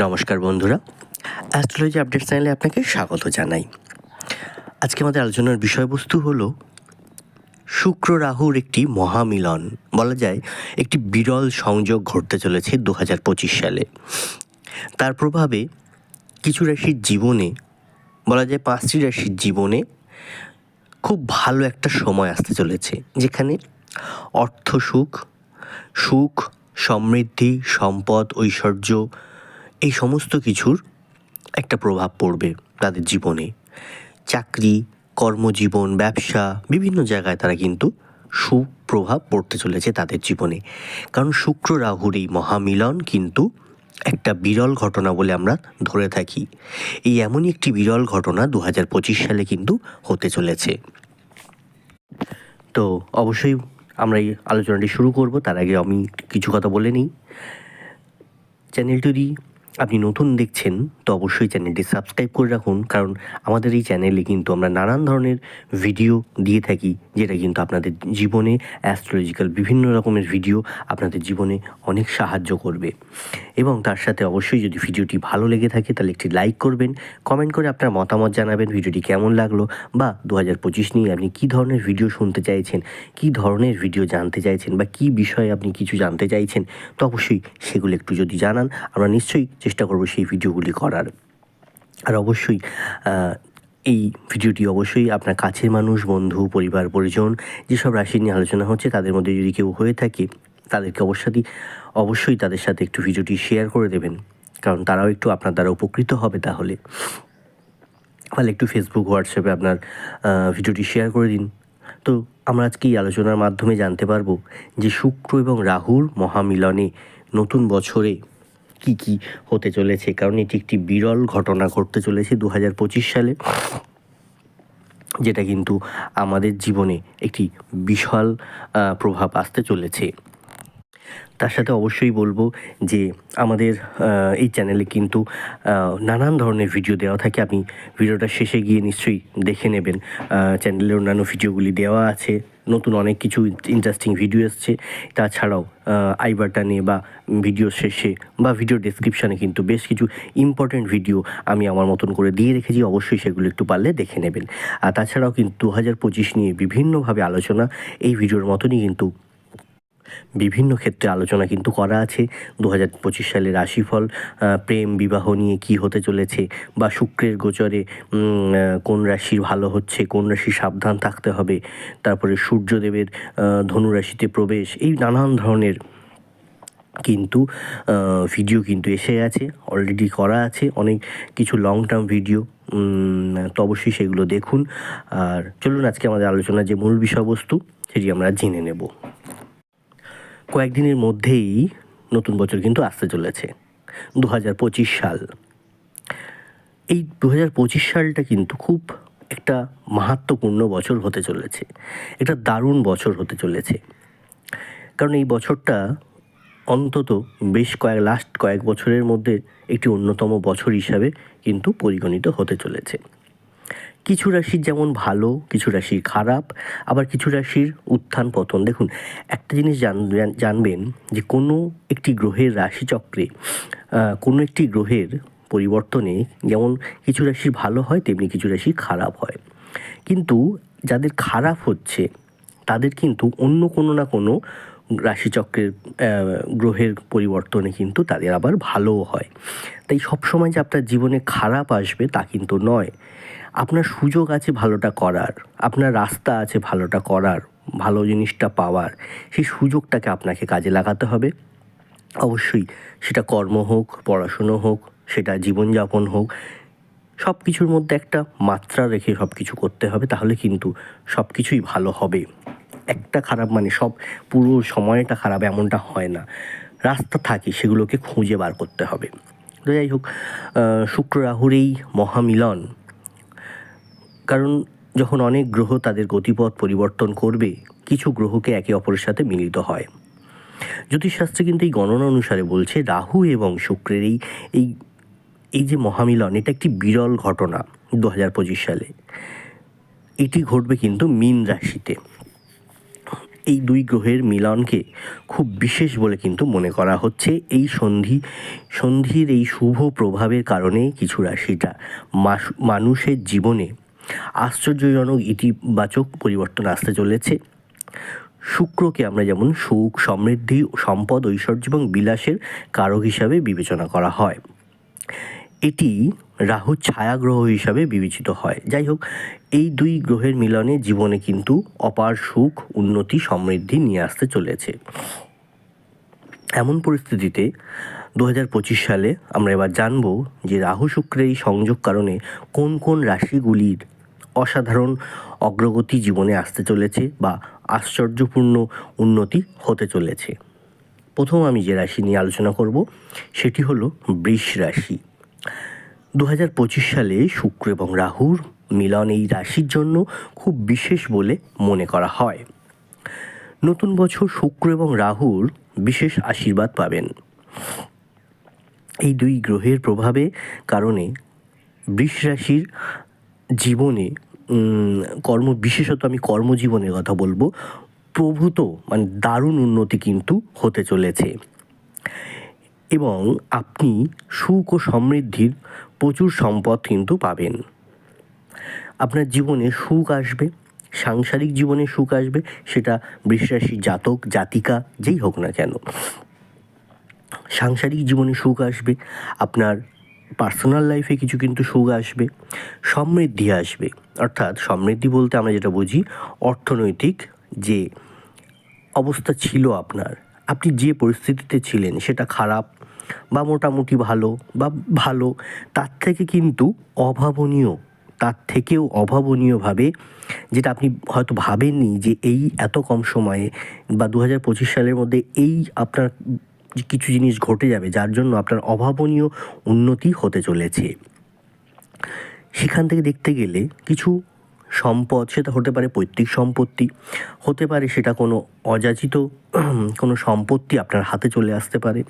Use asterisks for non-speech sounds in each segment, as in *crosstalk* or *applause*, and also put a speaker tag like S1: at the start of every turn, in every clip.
S1: নমস্কার বন্ধুরা। Astrology update চ্যানেলে আপনাকে স্বাগত জানাই। আজকে আমাদের আলোচনার বিষয়বস্তু হলো শুক্র রাহুর একটি মহামিলন। বলা যায়, একটি বিরল সংযোগ ঘটতে চলেছে দু হাজার পঁচিশ সালে। তার প্রভাবে কিছু রাশির জীবনে, বলা যায় পাঁচটি রাশির জীবনে খুব ভালো একটা সময় আসতে চলেছে, যেখানে অর্থ সুখ সুখ, সমৃদ্ধি, সম্পদ, ঐশ্বর্য এই সমস্ত কিছুর একটা প্রভাব পড়বে তাদের জীবনে। চাকরি, কর্মজীবন, ব্যবসা, বিভিন্ন জায়গায় তারা কিন্তু সুপ্রভাব পড়তে চলেছে তাদের জীবনে। কারণ শুক্র রাহুর এই মহামিলন কিন্তু একটা বিরল ঘটনা বলে আমরা ধরে থাকি। এই এমনই একটি বিরল ঘটনা দু হাজার পঁচিশ সালে কিন্তু হতে চলেছে। তো অবশ্যই আমরা এই আলোচনাটি শুরু করব, তার আগে আমি কিছু কথা বলে নিই। চ্যানেলটি আপনি নতুন দেখছেন, তো অবশ্যই চ্যানেলটি সাবস্ক্রাইব করে রাখুন, কারণ আমাদের এই চ্যানেলে কিন্তু আমরা নানান ধরনের ভিডিও দিয়ে থাকি, যেটা কিন্তু আপনাদের জীবনে অ্যাস্ট্রোলজিক্যাল বিভিন্ন রকমের ভিডিও আপনাদের জীবনে অনেক সাহায্য করবে। এবং তার সাথে অবশ্যই যদি ভিডিওটি ভালো লেগে থাকে, তাহলে একটি লাইক করবেন কমেন্ট করে আপনার মতামত জানাবেন, ভিডিওটি কেমন লাগল, বা দু হাজার পঁচিশ নিয়ে আপনি কী ধরনের ভিডিও শুনতে চাইছেন, কী ধরনের ভিডিও জানতে চাইছেন, বা কী বিষয়ে আপনি কিছু জানতে চাইছেন, তো অবশ্যই সেগুলো একটু যদি জানান, আমরা নিশ্চয়ই চেষ্টা করব সেই ভিডিওগুলি করার। আর অবশ্যই এই ভিডিওটি অবশ্যই আপনার কাছের মানুষ, বন্ধু, পরিবার, পরিজন, যেসব রাশি নিয়ে আলোচনা হচ্ছে, তাদের মধ্যে যদি কেউ হয়ে থাকে, তাদেরকে অবশ্যই অবশ্যই তাদের সাথে একটু ভিডিওটি শেয়ার করে দেবেন। কারণ তারাও একটু আপনার দ্বারা উপকৃত হবে তাহলে। তাহলে একটু ফেসবুক হোয়াটসঅ্যাপে আপনার ভিডিওটি শেয়ার করে দিন। তো আমরা আজকে এই আলোচনার মাধ্যমে জানতে পারব যে শুক্র এবং রাহুর মহামিলনে নতুন বছরে কি কি হতে চলেছে? কারণ এটি একটি বিরল ঘটনা ঘটতে চলেছে দু হাজার পঁচিশ সালে, যেটা কিন্তু আমাদের জীবনে একটি বিশাল প্রভাব আসতে চলেছে। তার সাথে অবশ্যই বলব যে আমাদের এই চ্যানেলে কিন্তু নানান ধরনের ভিডিও দেওয়া থাকে। আপনি ভিডিওটা শেষে গিয়ে নিশ্চয়ই দেখে নেবেন। চ্যানেলের অন্যান্য ভিডিওগুলি দেওয়া আছে। নতুন অনেক কিছু ইন্টারেস্টিং ভিডিও এসছে। তাছাড়াও আই বাটনে বা ভিডিও শেষে বা ভিডিও ডেসক্রিপশানে কিন্তু বেশ কিছু ইম্পর্টেন্ট ভিডিও আমি আমার মতন করে দিয়ে রেখেছি। অবশ্যই সেগুলো একটু পারলে দেখে নেবেন। আর তাছাড়াও কিন্তু দু হাজার পঁচিশ নিয়ে বিভিন্নভাবে আলোচনা। এই ভিডিওর মতনই কিন্তু বিভিন্ন ক্ষেত্রে আলোচনা কিন্তু করা আছে। দু হাজার পঁচিশ সালের রাশিফল প্রেম বিবাহ নিয়ে কি হতে চলেছে বা শুক্রের গোচরে কোন রাশি ভালো হচ্ছে কোন রাশি সাবধান থাকতে হবে তারপরে সূর্যদেবের আহ, ধনু রাশিতে প্রবেশ এই নানান ধরনের কিন্তু ভিডিও কিন্তু এসে গেছে অলরেডি করা আছে অনেক কিছু লং টার্ম ভিডিও তো অবশ্যই সেগুলো দেখুন। আর চলুন আজকে আমাদের আলোচনার যে মূল বিষয়বস্তু সেটি আমরা জেনে নেব। কয়েকদিনের মধ্যেই নতুন বছর কিন্তু আসতে চলেছে দু হাজার পঁচিশ সাল। এই দু হাজার পঁচিশ সালটা কিন্তু খুব একটা মাহাত্মপূর্ণ বছর হতে চলেছে, একটা দারুণ বছর হতে চলেছে। কারণ এই বছরটা অন্তত বেশ কয়েক লাস্ট কয়েক বছরের মধ্যে একটি অন্যতম বছর হিসাবে কিন্তু পরিগণিত হতে চলেছে। কিছু রাশির যেমন ভালো, কিছু রাশির খারাপ, আবার কিছু রাশির উত্থান পতন। দেখুন, একটা জিনিস জান- জান- জানবেন যে কোনো একটি গ্রহের রাশিচক্রে কোনো একটি গ্রহের পরিবর্তনে যেমন কিছু রাশির ভালো হয়, তেমনি কিছু রাশি খারাপ হয়। কিন্তু যাদের খারাপ হচ্ছে, তাদের কিন্তু অন্য কোনো না কোনো রাশিচক্রের গ্রহের পরিবর্তনে কিন্তু তাদের আবার ভালোও হয়। তাই সবসময় যে আপনার জীবনে খারাপ আসবে তা কিন্তু নয়। আপনার সুযোগ আছে ভালোটা করার, আপনার রাস্তা আছে ভালোটা করার, ভালো জিনিসটা পাওয়ার, সেই সুযোগটাকে আপনাকে কাজে লাগাতে হবে। অবশ্যই সেটা কর্ম হোক, পড়াশুনো হোক, সেটা জীবনযাপন হোক সব কিছুর মধ্যে একটা মাত্রা রেখে সব কিছু করতে হবে, তাহলে কিন্তু সব কিছুই ভালো হবে। একটা খারাপ মানে সব পুরো সময়টা খারাপ এমনটা হয় না। রাস্তা থাকে, সেগুলোকে খুঁজে বার করতে হবে। তো যাই হোক শুক্র রাহুর এই মহামিলন কারণ যখন অনেক গ্রহ তাদের গতিপথ পরিবর্তন করবে, কিছু গ্রহকে একে অপরের সাথে মিলিত হয়। জ্যোতিষশাস্ত্রে কিন্তু এই গণনা অনুসারে বলছে, রাহু এবং শুক্রের এই এই এই যে মহামিলন, এটা একটি বিরল ঘটনা দু হাজার পঁচিশ সালে। এটি ঘটবে কিন্তু মীন রাশিতে। এই দুই গ্রহের মিলনকে খুব বিশেষ বলে কিন্তু মনে করা হচ্ছে। এই সন্ধি, সন্ধির এই শুভ প্রভাবের কারণে কিছু রাশিটা মানুষের জীবনে আশ্চর্যজনক ইতিবাচক পরিবর্তন আসতে চলেছে। শুক্রকে আমরা যেমন সুখ, সমৃদ্ধি, সম্পদ, ঐশ্বর্য এবং বিলাসের কারক হিসাবে বিবেচনা করা হয়। এটি রাহু ছায়া গ্রহ হিসাবে বিবেচিত হয়। যাই হোক, এই দুই গ্রহের মিলনে জীবনে কিন্তু অপার সুখ, উন্নতি, সমৃদ্ধি নিয়ে আসতে চলেছে। এমন পরিস্থিতিতে দু হাজার পঁচিশ সালে আমরা এবার জানব যে রাহু শুক্রের এই সংযোগ কারণে কোন কোন রাশিগুলির অসাধারণ অগ্রগতি জীবনে আসতে চলেছে বা আশ্চর্যপূর্ণ উন্নতি হতে চলেছে। প্রথম আমি যে রাশি নিয়ে আলোচনা করব, সেটি হলো বৃষ রাশি। দু হাজার পঁচিশ সালে শুক্র এবং রাহুর মিলন এই রাশির জন্য খুব বিশেষ বলে মনে করা হয়। নতুন বছর শুক্র এবং রাহুর বিশেষ আশীর্বাদ পাবেন। এই দুই গ্রহের প্রভাবে কারণে বৃষ রাশির জীবনে কর্ম, বিশেষত আমি কর্মজীবনের কথা বলব, প্রভূত মানে দারুণ উন্নতি কিন্তু হতে চলেছে। এবং আপনি সুখ ও সমৃদ্ধির প্রচুর সম্পদ কিন্তু পাবেন। আপনার জীবনে সুখ আসবে, সাংসারিক জীবনে সুখ আসবে, সেটা বৃষরাশি জাতক, জাতিকা, যেই হোক না কেন। সাংসারিক জীবনে সুখ আসবে, আপনার পার্সোনাল লাইফে কিছু কিন্তু সুখ আসবে, সমৃদ্ধি আসবে। অর্থাৎ সমৃদ্ধি বলতে আমরা যেটা বুঝি, অর্থনৈতিক যে অবস্থা ছিল আপনার, আপনি যে পরিস্থিতিতে ছিলেন সেটা খারাপ বা মোটামুটি ভালো বা ভালো, তার থেকে কিন্তু অভাবনীয়, তার থেকেও অভাবনীয়ভাবে যেটা আপনি হয়তো ভাবেননি যে এই এত কম সময়ে বা দু হাজার পঁচিশ সালের মধ্যে এই আপনার কিছু জিনিস ঘটে যাবে যার জন্য আপনার অভাবনীয় উন্নতি হতে চলেছে। সেখান থেকে দেখতে গেলে কিছু সম্পদ, সেটা হতে পারে পৈতৃক সম্পত্তি, হতে পারে সেটা কোনো অযাচিত, কোনো সম্পত্তি আপনার হাতে চলে আসতে পারে।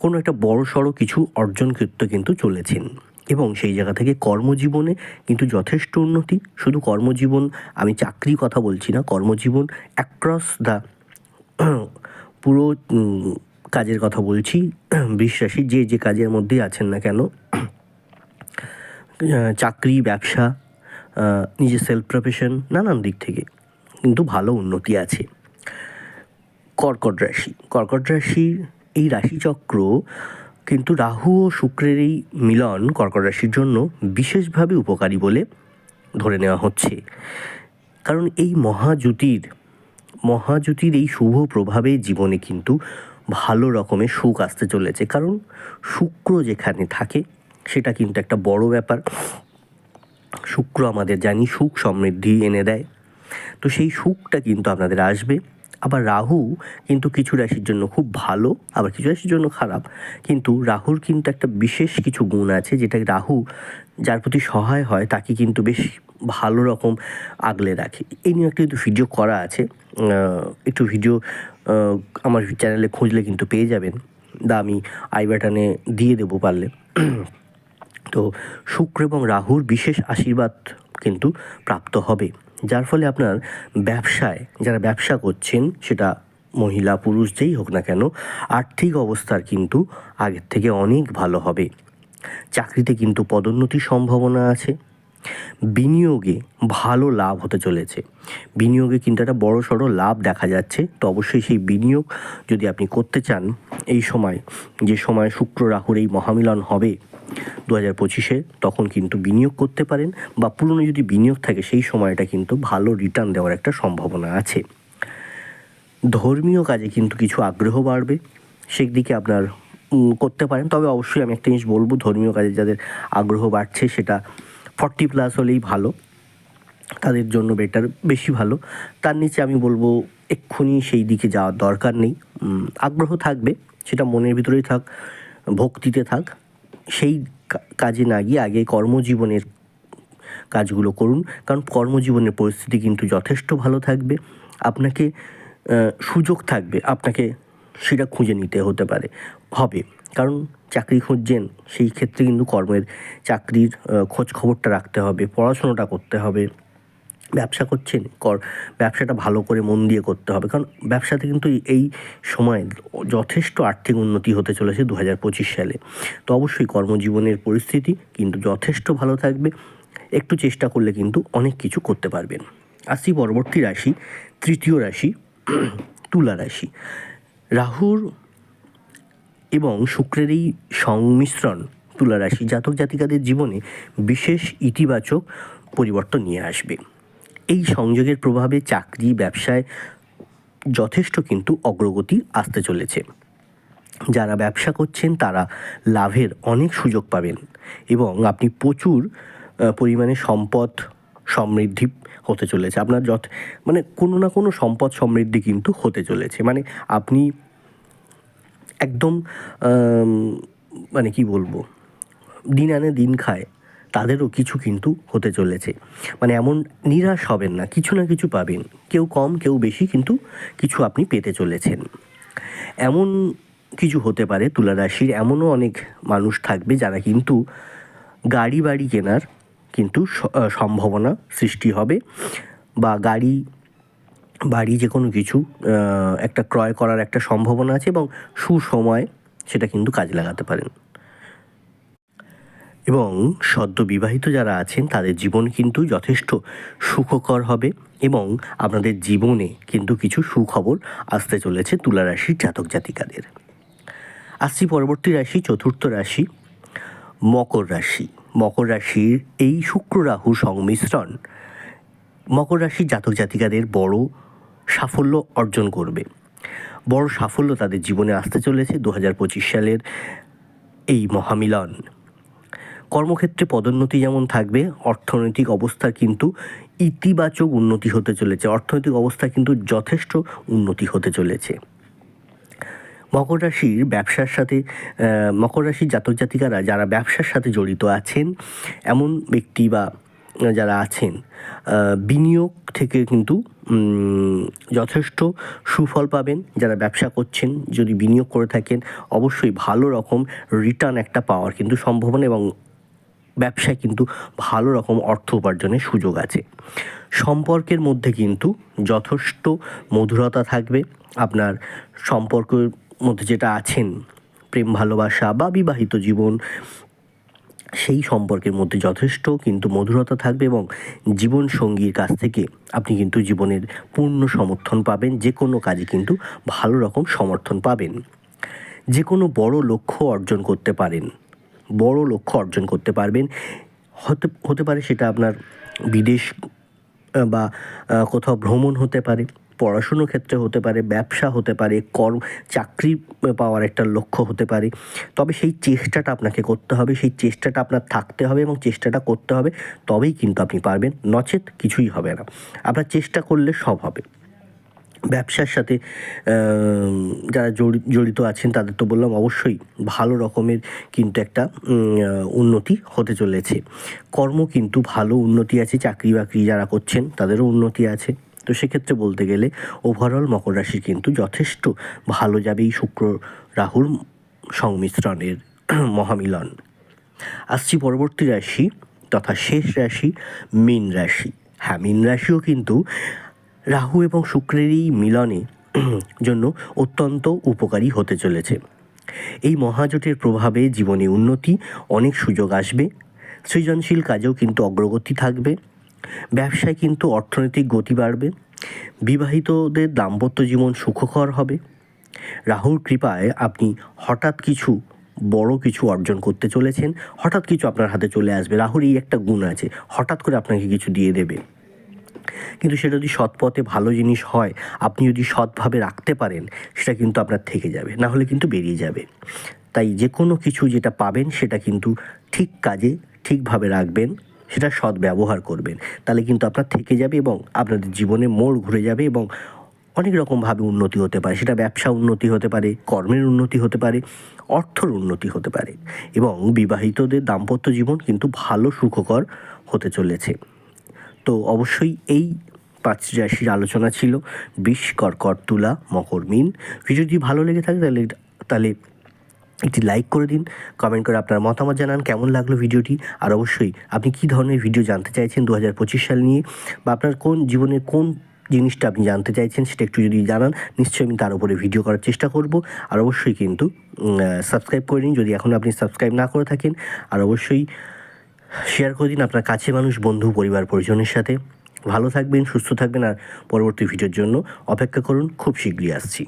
S1: কোনো একটা বড় সড়ো কিছু অর্জন করতে কিন্তু চলেছেন এবং সেই জায়গা থেকে কর্মজীবনে কিন্তু যথেষ্ট উন্নতি। শুধু কর্মজীবন, আমি চাকরি কথা বলছি না, কর্মজীবন অ্যাক্রস দ্য পুরো কাজের কথা বলছি। *clears throat* বিশ্বাসী যে যে কাজের মধ্যেই আছেন না কেন। *clears throat* চাকরি, ব্যবসা নিজের সেলফ প্রফেশন নানান দিক থেকে কিন্তু ভালো উন্নতি আছে। কর্কট রাশি। কর্কট রাশির এই রাশিচক্র কিন্তু রাহু ও শুক্রের এই মিলন কর্কট রাশির জন্য বিশেষভাবে উপকারী বলে ধরে নেওয়া হচ্ছে। কারণ এই মহাজুতির মহাজুতির এই শুভ প্রভাবে জীবনে কিন্তু ভালো রকমের সুখ আসতে চলেছে। কারণ শুক্র যেখানে থাকে, সেটা কিন্তু একটা বড় ব্যাপার। শুক্র আমাদের জানি সুখ সমৃদ্ধি এনে দেয়। তো সেই সুখটা কিন্তু আপনাদের আসবে। আবার রাহু কিন্তু কিছু রাশির জন্য খুব ভালো, আবার কিছু রাশির জন্য খারাপ। কিন্তু রাহুর কিন্তু একটা বিশেষ কিছু গুণ আছে যেটা রাহু যার প্রতি সহায় হয়, তাকে কিন্তু বেশ ভালো রকম আগলে রাখে। এই নিয়ে একটা কিন্তু ভিডিও করা আছে। একটু ভিডিও আমার চ্যানেলে খুঁজলে কিন্তু পেয়ে যাবেন। দা আমি আই বাটনে দিয়ে দেবো পারলে। তো শুক্র এবং রাহুর বিশেষ আশীর্বাদ কিন্তু প্রাপ্ত হবে। যার ফলে আপনার ব্যবসায়, যারা ব্যবসা করছেন, সেটা মহিলা, পুরুষ, যেই হোক না কেন, আর্থিক অবস্থার কিন্তু আগের থেকে অনেক ভালো হবে। চাকরিতে কিন্তু পদোন্নতির সম্ভাবনা আছে। বিনিয়োগে ভালো লাভ হতে চলেছে। বিনিয়োগে কিন্তু একটা বড় সড়ো লাভ দেখা যাচ্ছে। তো অবশ্যই সেই বিনিয়োগ যদি আপনি করতে চান, এই সময়, যে সময় শুক্র রাহুর এই মহামিলন হবে দু হাজার পঁচিশে, তখন কিন্তু বিনিয়োগ করতে পারেন বা পুরনো যদি বিনিয়োগ থাকে, সেই সময়টা কিন্তু ভালো রিটার্ন দেওয়ার একটা সম্ভাবনা আছে। ধর্মীয় কাজে কিন্তু কিছু আগ্রহ বাড়বে। সেদিকে আপনার করতে পারেন। তবে অবশ্যই আমি একটা জিনিস বলব, ধর্মীয় কাজে যাদের আগ্রহ বাড়ছে, সেটা ফর্টি প্লাস হলেই ভালো। তাদের জন্য বেটার বেশি ভালো। তার নিচে আমি বলব, এক্ষুনি সেই দিকে যাওয়ার দরকার নেই। আগ্রহ থাকবে, সেটা মনের ভিতরেই থাক, ভক্তিতে থাক। সেই কাজে না গিয়ে আগে কর্মজীবনের কাজগুলো করুন। কারণ কর্মজীবনের পরিস্থিতি কিন্তু যথেষ্ট ভালো থাকবে। আপনাকে সুযোগ থাকবে। আপনাকে সেটা খুঁজে নিতে হতে পারে। হবে। কারণ চাকরি খুঁজছেন, সেই ক্ষেত্রে কিন্তু কর্মের চাকরির খোঁজ খবরটা রাখতে হবে, পড়াশোনাটা করতে হবে। ব্যবসা করছেন, কর, ব্যবসাটা ভালো করে মন দিয়ে করতে হবে। কারণ ব্যবসাতে কিন্তু এই সময় যথেষ্ট আর্থিক উন্নতি হতে চলেছে দু হাজার পঁচিশ সালে। তো অবশ্যই কর্মজীবনের পরিস্থিতি কিন্তু যথেষ্ট ভালো থাকবে। একটু চেষ্টা করলে কিন্তু অনেক কিছু করতে পারবেন। আসছি পরবর্তী রাশি, তৃতীয় রাশি, তুলা রাশি। রাহুর এবং শুক্রের এই সংমিশ্রণ তুলা রাশি জাতক জাতিকাদের জীবনে বিশেষ ইতিবাচক পরিবর্তন নিয়ে আসবে। এই সংযোগের প্রভাবে চাকরি, ব্যবসায় যথেষ্ট কিন্তু অগ্রগতি আসতে চলেছে। যারা ব্যবসা করছেন, তারা লাভের অনেক সুযোগ পাবেন এবং আপনি প্রচুর পরিমাণে সম্পদ সমৃদ্ধি হতে চলেছে। আপনার যত মানে কোনো না কোনো সম্পদ সমৃদ্ধি কিন্তু হতে চলেছে। মানে আপনি একদম মানে কি বলব, দিন আনে দিন খায়, তাদেরও কিছু কিন্তু হতে চলেছে। মানে এমন নিরাশ হবেন না, কিছু না কিছু পাবেন। কেউ কম, কেউ বেশি কিন্তু কিছু আপনি পেতে চলেছেন। এমন কিছু হতে পারে তুলা রাশির এমনও অনেক মানুষ থাকবে যারা কিন্তু গাড়ি বাড়ি কেনার কিন্তু সম্ভাবনা সৃষ্টি হবে বা গাড়ি বাড়ি যে কোনো কিছু একটা ক্রয় করার একটা সম্ভাবনা আছে এবং সুসময় সেটা কিন্তু কাজে লাগাতে পারেন। এবং সদ্য বিবাহিত যারা আছেন, তাদের জীবন কিন্তু যথেষ্ট সুখকর হবে এবং আপনাদের জীবনে কিন্তু কিছু সুখবর আসতে চলেছে তুলা রাশির জাতক জাতিকাদের। আসছি পরবর্তী রাশি, চতুর্থ রাশি, মকর রাশি। মকর রাশির এই শুক্র রাহু সংমিশ্রণ মকর রাশির জাতক জাতিকাদের বড় সাফল্য অর্জন করবে। বড় সাফল্য তাদের জীবনে আসতে চলেছে দু হাজার পঁচিশ সালের এই মহামিলন। কর্মক্ষেত্রে পদোন্নতি যেমন থাকবে, অর্থনৈতিক অবস্থার কিন্তু ইতিবাচক উন্নতি হতে চলেছে। অর্থনৈতিক অবস্থা কিন্তু যথেষ্ট উন্নতি হতে চলেছে। মকর রাশির ব্যবসার সাথে মকর রাশির জাতক জাতিকারা যারা ব্যবসার সাথে জড়িত আছেন, এমন ব্যক্তি বা যারা আছেন বিনিয়োগ থেকে কিন্তু যথেষ্ট সুফল পাবেন যারা ব্যবসা করছেন। যদি বিনিয়োগ করে থাকেন, অবশ্যই ভালো রকম রিটার্ন একটা পাওয়ার কিন্তু সম্ভাবনা এবং ব্যবসায় কিন্তু ভালো রকম অর্থ উপার্জনের সুযোগ আছে। সম্পর্কের মধ্যে কিন্তু যথেষ্ট মধুরতা থাকবে। আপনার সম্পর্কের মধ্যে যেটা আছেন, প্রেম ভালোবাসা বা বিবাহিত জীবন সেই সম্পর্কের মধ্যে যথেষ্ট কিন্তু মধুরতা থাকবে এবং জীবন সঙ্গীর কাছ থেকে আপনি কিন্তু জীবনের পূর্ণ সমর্থন পাবেন যে কোনো কাজে কিন্তু ভালো রকম সমর্থন পাবেন। যে কোনো বড় লক্ষ্য অর্জন করতে পারেন, বড় লক্ষ্য অর্জন করতে পারবেন। হতে হতে পারে সেটা আপনার বিদেশ বা কোথাও ভ্রমণ হতে পারে। পড়াশুনোর ক্ষেত্রে হতে পারে, ব্যবসা হতে পারে কর্ম চাকরি পাওয়ার একটা লক্ষ্য হতে পারে। তবে সেই চেষ্টাটা আপনাকে করতে হবে, সেই চেষ্টাটা আপনার থাকতে হবে এবং চেষ্টাটা করতে হবে, তবেই কিন্তু আপনি পারবেন। নচেত কিছুই হবে না। আপনার চেষ্টা করলে সব হবে। ব্যবসার সাথে যারা জড়ি- জড়িত আছেন তাদের তো বললাম অবশ্যই ভালো রকমের কিন্তু একটা উন্নতি হতে চলেছে। কর্ম কিন্তু ভালো উন্নতি আছে চাকরি বাকরি যারা করছেন তাদেরও উন্নতি আছে। তো সেক্ষেত্রে বলতে গেলে ওভারঅল মকর রাশির কিন্তু যথেষ্ট ভালো যাবে এই শুক্র রাহুর সংমিশ্রণের মহামিলন। আসছি পরবর্তী রাশি তথা শেষ রাশি মীন রাশি। হ্যাঁ মীন রাশিও কিন্তু রাহু এবং শুক্রের এই মিলনে জন্য অত্যন্ত উপকারী হতে চলেছে। এই মহাজোটের প্রভাবে জীবনে উন্নতি, অনেক সুযোগ আসবে। সৃজনশীল কাজেও কিন্তু অগ্রগতি থাকবে। ব্যবসায় কিন্তু অর্থনৈতিক গতি বাড়বে, বিবাহিতদের দাম্পত্য জীবন সুখকর হবে। রাহুর কৃপায় আপনি হঠাৎ কিছু বড় কিছু অর্জন করতে চলেছেন, হঠাৎ কিছু আপনার হাতে চলে আসবে। রাহুর এই একটা গুণ আছে, হঠাৎ করে আপনাকে কিছু দিয়ে দেবে। কিন্তু সেটা যদি সৎ পথে ভালো জিনিস হয়, আপনি যদি সৎভাবে রাখতে পারেন, সেটা কিন্তু আপনার থেকে যাবে, না হলে কিন্তু বেরিয়ে যাবে। তাই যে কোনো কিছু যেটা পাবেন, সেটা কিন্তু ঠিক কাজে ঠিকভাবে রাখবেন। সেটা সৎ ব্যবহার করবেন। তাহলে কিন্তু আপনার থেকে যাবে এবং আপনাদের জীবনে মোড় ঘুরে যাবে এবং অনেক রকমভাবে উন্নতি হতে পারে। সেটা ব্যবসা উন্নতি হতে পারে, কর্মের উন্নতি হতে পারে, অর্থর উন্নতি হতে পারে এবং বিবাহিতদের দাম্পত্য জীবন কিন্তু ভালো সুখকর হতে চলেছে। তো অবশ্যই এই পাঁচ রাশির আলোচনা ছিল। বিষ, কর্কট, তুলা মকর মিন ভিডিওটি ভালো লেগে থাকে তাহলে তাহলে একটি লাইক করে দিন কমেন্ট করে আপনার মতামত জানান, কেমন লাগল ভিডিওটি? আর অবশ্যই আপনি কী ধরনের ভিডিও জানতে চাইছেন দু হাজার পঁচিশ সাল নিয়ে? বা আপনার কোন জীবনের কোন জিনিসটা আপনি জানতে চাইছেন সেটা একটু যদি জানান, নিশ্চয়ই আমি তার উপরে ভিডিও করার চেষ্টা করব। আর অবশ্যই কিন্তু সাবস্ক্রাইব করে নিন যদি এখন আপনি সাবস্ক্রাইব না করে থাকেন। আর অবশ্যই শেয়ার করে দিন আপনার কাছে মানুষ, বন্ধু, পরিবার, পরিজনের সাথে। ভালো থাকবেন, সুস্থ থাকবেন, আর পরবর্তী ভিডিওর জন্য অপেক্ষা করুন, খুব শীঘ্রই আসছি।